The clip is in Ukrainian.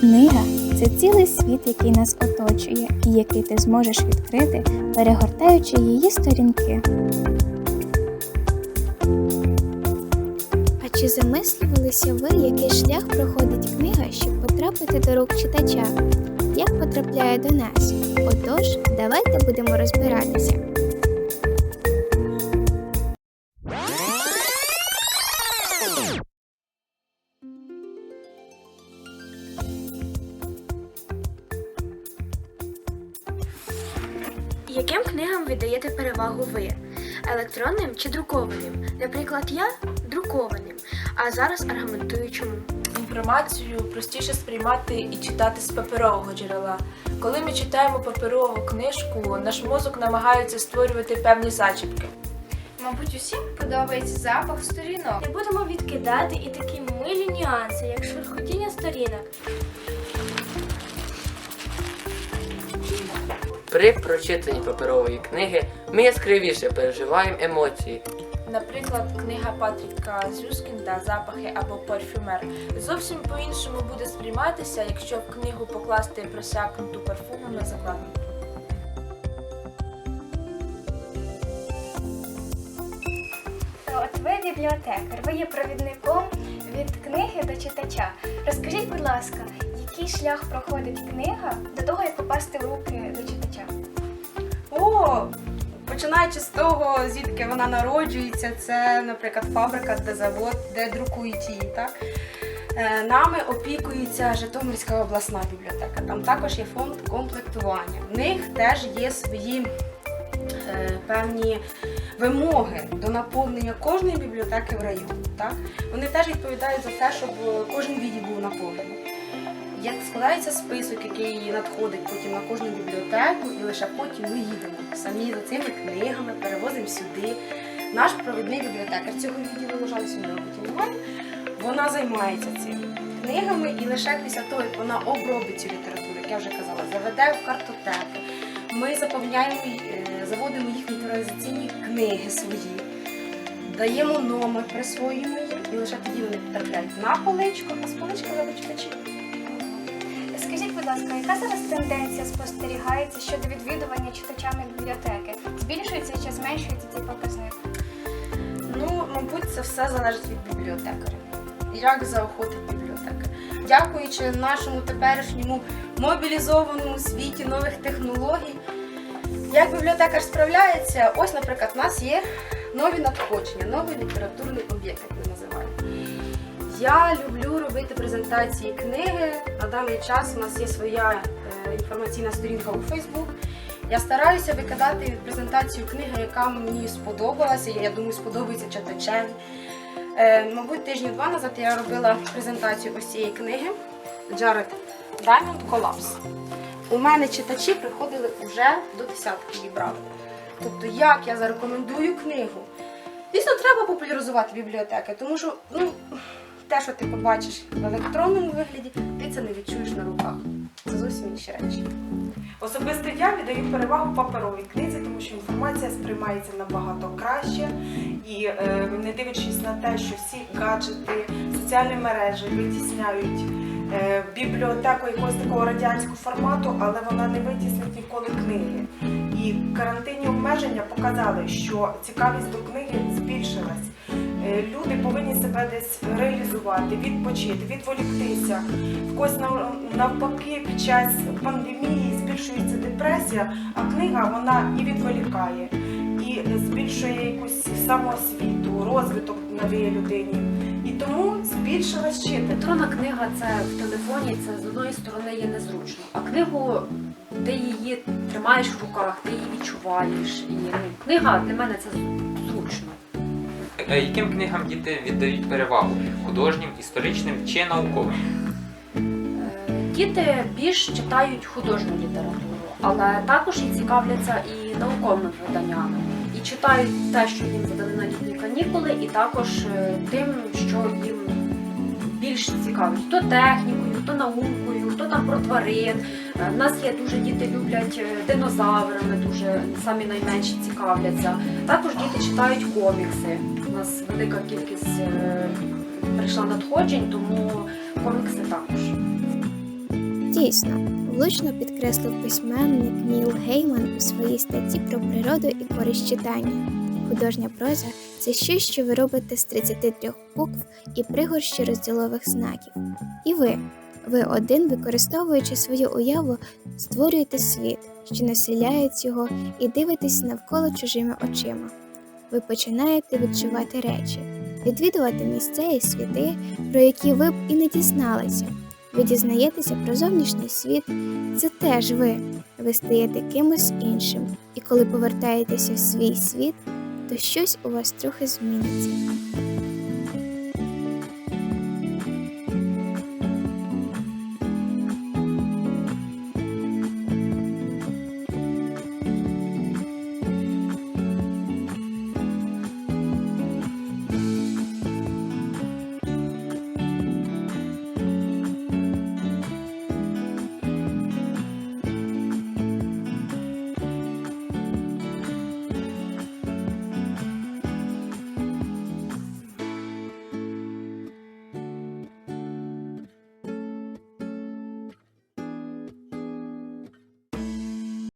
Книга це цілий світ, який нас оточує, і який ти зможеш відкрити, перегортаючи її сторінки. А чи замислювалися ви, який шлях проходить книга, щоб потрапити до рук читача? Як потрапляє до нас? Отож, давайте будемо розбиратися. Яким книгам віддаєте перевагу ви? Електронним чи друкованим? Наприклад, я друкованим, а зараз аргументую чому. Інформацію простіше сприймати і читати з паперового джерела. Коли ми читаємо паперову книжку, наш мозок намагається створювати певні зачіпки. Мабуть, усім подобається запах сторінок. Не будемо відкидати і такі милі нюанси, як шурхотіння сторінок. При прочитанні паперової книги ми яскравіше переживаємо емоції. Наприклад, книга Патріка Зюскінда Запахи або парфюмер зовсім по-іншому буде сприйматися, якщо в книгу покласти просякнуту парфумами закладинку. От ви бібліотекар, ви є провідником від книги до читача. Розкажіть, будь ласка, який шлях проходить книга до того, як попасти в руки до читача? О, починаючи з того, звідки вона народжується, це, наприклад, фабрика, де завод, де друкують її. Так? Е, Нами опікується Житомирська обласна бібліотека. Там також є фонд комплектування. В них теж є свої е, певні вимоги до наповнення кожної бібліотеки в районі. Так? Вони теж відповідають за те, щоб кожен відділ був наповнений. Як складається список, який надходить потім на кожну бібліотеку, і лише потім ми їдемо самі за цими книгами, перевозимо сюди. Наш провідний бібліотекар цього відділу, на жаль, немає. Вона займається цими книгами, і лише після того, як вона обробить цю літературу, як я вже казала, заведе в картотеки. Ми заповняємо, е, заводимо їх в інвентаризаційні книги свої, даємо номер, присвоюємо їм, і лише тоді вони потрапляють на поличку, а з полички. Скажіть, будь ласка, яка зараз тенденція спостерігається щодо відвідування читачами бібліотеки? Збільшується чи зменшується цей показник? Ну, мабуть, це все залежить від бібліотекаря. Як заохотить бібліотекар. Дякуючи нашому теперішньому мобілізованому світі нових технологій, як бібліотекар справляється, ось, наприклад, у нас є нові надходження, новий літературний об'єкт, як ми називаємо. Я люблю робити презентації книги. На даний час у нас є своя е, інформаційна сторінка у Facebook. Я стараюся викидати презентацію книги, яка мені сподобалася. Я думаю, сподобається читачеві. Е, мабуть, тижні два назад я робила презентацію ось цієї книги Jared Diamond Collapse. У мене читачі приходили вже до десятки її. Тобто, як я зарекомендую книгу? Дійсно, треба популяризувати бібліотеки, тому що ну, те, що ти побачиш в електронному вигляді, ти це не відчуєш на руках. Це зовсім інші речі. Особисто я віддаю перевагу паперовій книзі, тому що інформація сприймається набагато краще. І е, не дивлячись на те, що всі гаджети, соціальні мережі витісняють е, бібліотеку якогось такого радянського формату, але вона не витіснить ніколи книги. І карантинні обмеження показали, що цікавість до книги збільшилась. Е, Люди повинні себе десь реалізувати, відпочити, відволіктися. В когось навпаки під час пандемії збільшується депресія, а книга вона і відволікає, і збільшує якусь самоосвіту, розвиток надає людині. І тому збільшилась читання. Електронна книга це в телефоні, це з одної сторони є незручно. А книгу ти її тримаєш в руках, ти її відчуваєш. І ну, книга для мене це зручно. Е, Яким книгам діти віддають перевагу? Художнім, історичним чи науковим? Е, Діти більш читають художню літературу, але також і цікавляться і науковими виданнями. І читають те, що їм видали на літні канікули, і також е, тим, що їм більш цікавить. Хто технікою, хто наукою, хто там про тварин. Е, В нас є дуже діти люблять е, динозаврами, дуже самі найменші цікавляться. Також діти читають комікси. У нас велика кількість е, прийшла надходжень, тому комікси також. Дійсно, влучно підкреслив письменник Ніл Гейман у своїй статті про природу і користь читання. Художня проза це щось, що ви робите з 33 букв і пригорщі розділових знаків. І ви, ви один, використовуючи свою уяву, створюєте світ, що населяють його, і дивитесь навколо чужими очима. Ви починаєте відчувати речі, відвідувати місця і світи, про які ви б і не дізналися. Ви дізнаєтеся про зовнішній світ, це теж ви. Ви стаєте кимось іншим, і коли повертаєтеся в свій світ, то щось у вас трохи зміниться.